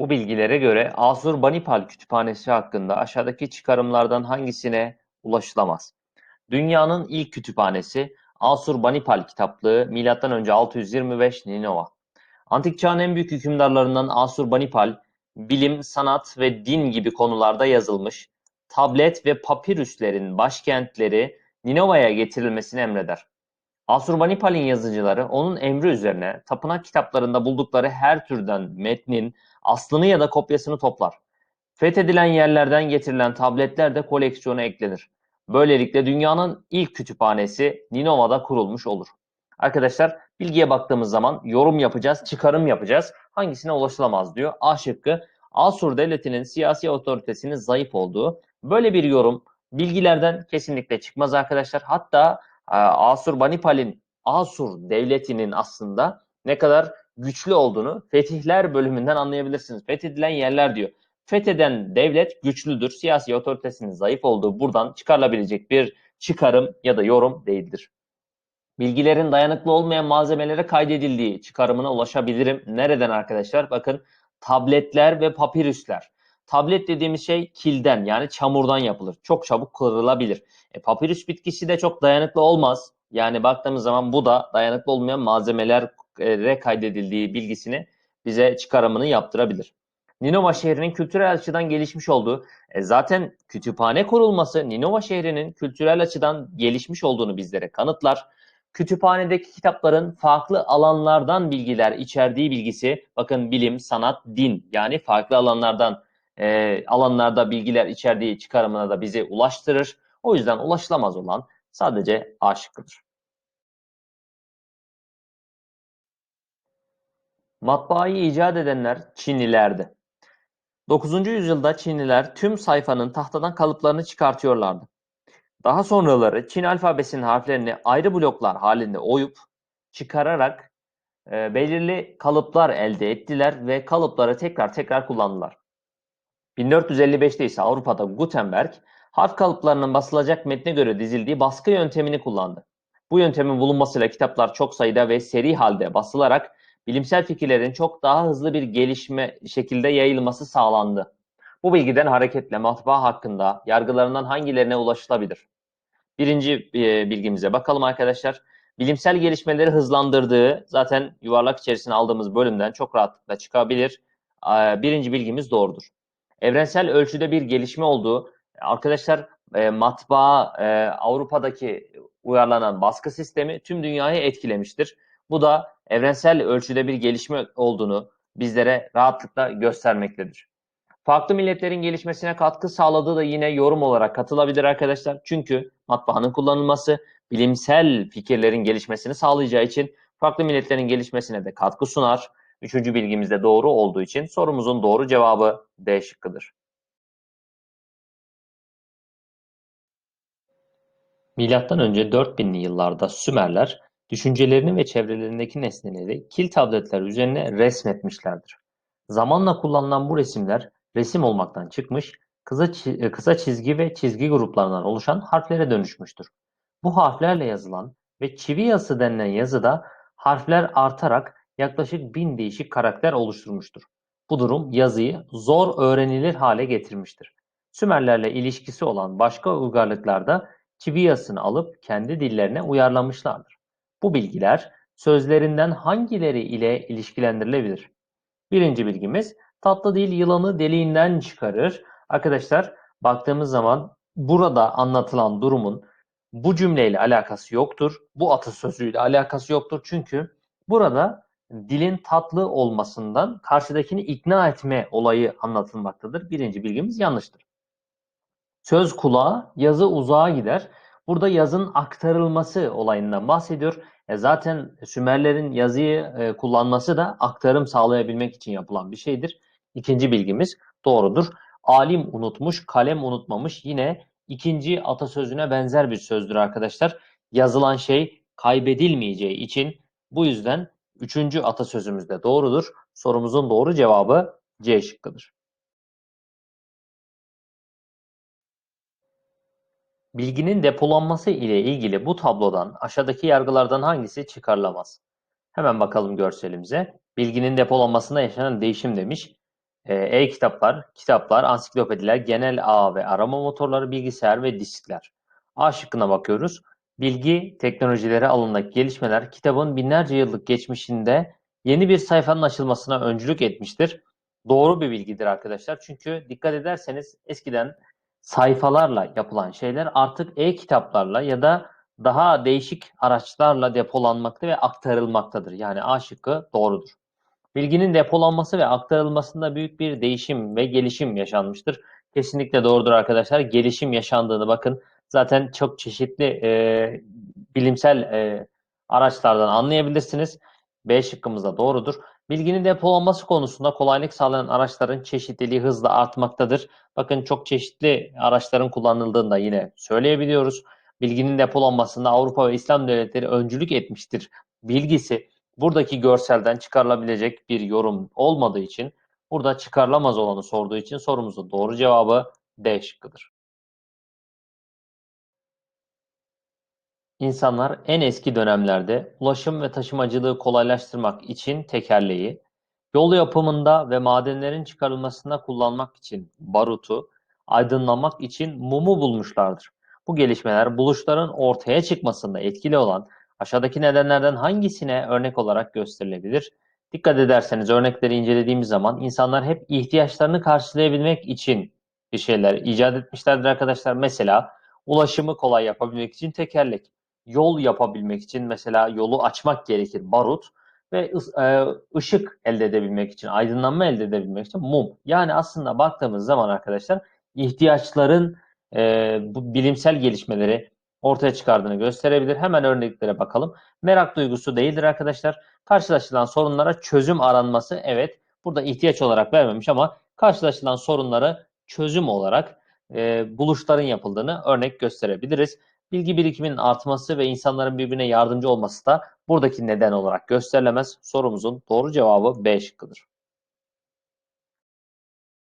Bu bilgilere göre Asurbanipal kütüphanesi hakkında aşağıdaki çıkarımlardan hangisine ulaşılamaz? Dünyanın ilk kütüphanesi Asurbanipal kitaplığı M.Ö. 625 Ninova. Antik çağın en büyük hükümdarlarından Asurbanipal, bilim, sanat ve din gibi konularda yazılmış, tablet ve papirüslerin başkentleri Ninova'ya getirilmesini emreder. Asurbanipal'in yazıcıları onun emri üzerine tapınak kitaplarında buldukları her türden metnin aslını ya da kopyasını toplar. Fethedilen yerlerden getirilen tabletler de koleksiyona eklenir. Böylelikle dünyanın ilk kütüphanesi Ninova'da kurulmuş olur. Arkadaşlar bilgiye baktığımız zaman yorum yapacağız, çıkarım yapacağız. Hangisine ulaşılamaz diyor. A şıkkı Asur devletinin siyasi otoritesinin zayıf olduğu. Böyle bir yorum bilgilerden kesinlikle çıkmaz arkadaşlar. Hatta Asurbanipal'in Asur devletinin aslında ne kadar güçlü olduğunu Fetihler bölümünden anlayabilirsiniz. Fethedilen yerler diyor. Fetheden devlet güçlüdür. Siyasi otoritesinin zayıf olduğu buradan çıkarılabilecek bir çıkarım ya da yorum değildir. Bilgilerin dayanıklı olmayan malzemelere kaydedildiği çıkarımına ulaşabilirim. Nereden arkadaşlar? Bakın tabletler ve papirüsler. Tablet dediğimiz şey kilden yani çamurdan yapılır. Çok çabuk kırılabilir. E, papirüs bitkisi de çok dayanıklı olmaz. Yani baktığımız zaman bu da dayanıklı olmayan malzemelere kaydedildiği bilgisini bize çıkarımını yaptırabilir. Ninova şehrinin kültürel açıdan gelişmiş olduğu, e, zaten kütüphane kurulması Ninova şehrinin kültürel açıdan gelişmiş olduğunu bizlere kanıtlar. Kütüphanedeki kitapların farklı alanlardan bilgiler içerdiği bilgisi, bakın bilim, sanat, din yani farklı alanlardan e, alanlarda bilgiler içerdiği çıkarımına da bizi ulaştırır. O yüzden ulaşılamaz olan sadece A şıkkıdır. Matbaayı icat edenler Çinlilerdi. 9. yüzyılda Çinliler tüm sayfanın tahtadan kalıplarını çıkartıyorlardı. Daha sonraları Çin alfabesinin harflerini ayrı bloklar halinde oyup çıkararak e, belirli kalıplar elde ettiler ve kalıpları tekrar tekrar kullandılar. 1455'te ise Avrupa'da Gutenberg harf kalıplarının basılacak metne göre dizildiği baskı yöntemini kullandı. Bu yöntemin bulunmasıyla kitaplar çok sayıda ve seri halde basılarak bilimsel fikirlerin çok daha hızlı bir gelişme şekilde yayılması sağlandı. Bu bilgiden hareketle matbaa hakkında yargılarından hangilerine ulaşılabilir? Birinci e, bilgimize bakalım arkadaşlar. Bilimsel gelişmeleri hızlandırdığı zaten yuvarlak içerisine aldığımız bölümden çok rahatlıkla çıkabilir. Birinci bilgimiz doğrudur. Evrensel ölçüde bir gelişme olduğu, arkadaşlar e, matbaa e, Avrupa'daki uyarlanan baskı sistemi tüm dünyayı etkilemiştir. Bu da evrensel ölçüde bir gelişme olduğunu bizlere rahatlıkla göstermektedir. Farklı milletlerin gelişmesine katkı sağladığı da yine yorum olarak katılabilir arkadaşlar. Çünkü matbaanın kullanılması bilimsel fikirlerin gelişmesini sağlayacağı için farklı milletlerin gelişmesine de katkı sunar. Üçüncü bilgimiz de doğru olduğu için sorumuzun doğru cevabı D şıkkıdır. Milattan önce 4000'li yıllarda Sümerler düşüncelerini ve çevrelerindeki nesneleri kil tabletler üzerine resmetmişlerdir. Zamanla kullanılan bu resimler resim olmaktan çıkmış, kısa çizgi ve çizgi gruplarından oluşan harflere dönüşmüştür. Bu harflerle yazılan ve çivi yazısı denilen yazıda harfler artarak yaklaşık bin değişik karakter oluşturmuştur. Bu durum yazıyı zor öğrenilir hale getirmiştir. Sümerlerle ilişkisi olan başka uygarlıklar da çivi yazısını alıp kendi dillerine uyarlamışlardır. Bu bilgiler sözlerinden hangileri ile ilişkilendirilebilir? Birinci bilgimiz tatlı dil yılanı deliğinden çıkarır. Arkadaşlar baktığımız zaman burada anlatılan durumun bu cümleyle alakası yoktur. Bu atasözüyle alakası yoktur. Çünkü burada dilin tatlı olmasından karşıdakini ikna etme olayı anlatılmaktadır. Birinci bilgimiz yanlıştır. Söz kulağa, yazı uzağa gider. Burada yazın aktarılması olayından bahsediyor. E zaten Sümerlerin yazıyı e, kullanması da aktarım sağlayabilmek için yapılan bir şeydir. İkinci bilgimiz doğrudur. Alim unutmuş, kalem unutmamış. Yine ikinci atasözüne benzer bir sözdür arkadaşlar. Yazılan şey kaybedilmeyeceği için bu yüzden üçüncü atasözümüz de doğrudur. Sorumuzun doğru cevabı C şıkkıdır. Bilginin depolanması ile ilgili bu tablodan aşağıdaki yargılardan hangisi çıkarılamaz? Hemen bakalım görselimize. Bilginin depolanmasında yaşanan değişim demiş. Ee, E-kitaplar, kitaplar, ansiklopediler, genel ağ ve arama motorları, bilgisayar ve diskler. A şıkkına bakıyoruz. Bilgi teknolojileri alanındaki gelişmeler kitabın binlerce yıllık geçmişinde yeni bir sayfanın açılmasına öncülük etmiştir. Doğru bir bilgidir arkadaşlar. Çünkü dikkat ederseniz eskiden sayfalarla yapılan şeyler artık e-kitaplarla ya da daha değişik araçlarla depolanmakta ve aktarılmaktadır. Yani A şıkkı doğrudur. Bilginin depolanması ve aktarılmasında büyük bir değişim ve gelişim yaşanmıştır. Kesinlikle doğrudur arkadaşlar. Gelişim yaşandığını bakın zaten çok çeşitli e, bilimsel e, araçlardan anlayabilirsiniz. B şıkkımız da doğrudur. Bilginin depolanması konusunda kolaylık sağlayan araçların çeşitliliği hızla artmaktadır. Bakın çok çeşitli araçların kullanıldığını da yine söyleyebiliyoruz. Bilginin depolanmasında Avrupa ve İslam devletleri öncülük etmiştir. Bilgisi buradaki görselden çıkarılabilecek bir yorum olmadığı için burada çıkarılamaz olanı sorduğu için sorumuzun doğru cevabı D şıkkıdır. İnsanlar en eski dönemlerde ulaşım ve taşımacılığı kolaylaştırmak için tekerleği, yol yapımında ve madenlerin çıkarılmasında kullanmak için barutu, aydınlanmak için mumu bulmuşlardır. Bu gelişmeler buluşların ortaya çıkmasında etkili olan aşağıdaki nedenlerden hangisine örnek olarak gösterilebilir? Dikkat ederseniz örnekleri incelediğimiz zaman insanlar hep ihtiyaçlarını karşılayabilmek için bir şeyler icat etmişlerdir arkadaşlar. Mesela ulaşımı kolay yapabilmek için tekerlek yol yapabilmek için mesela yolu açmak gerekir barut ve e, ışık elde edebilmek için, aydınlanma elde edebilmek için mum. Yani aslında baktığımız zaman arkadaşlar ihtiyaçların e, bu bilimsel gelişmeleri ortaya çıkardığını gösterebilir. Hemen örneklere bakalım. Merak duygusu değildir arkadaşlar. Karşılaşılan sorunlara çözüm aranması evet burada ihtiyaç olarak vermemiş ama karşılaşılan sorunları çözüm olarak e, buluşların yapıldığını örnek gösterebiliriz. Bilgi birikiminin artması ve insanların birbirine yardımcı olması da buradaki neden olarak gösterilemez. Sorumuzun doğru cevabı B şıkkıdır.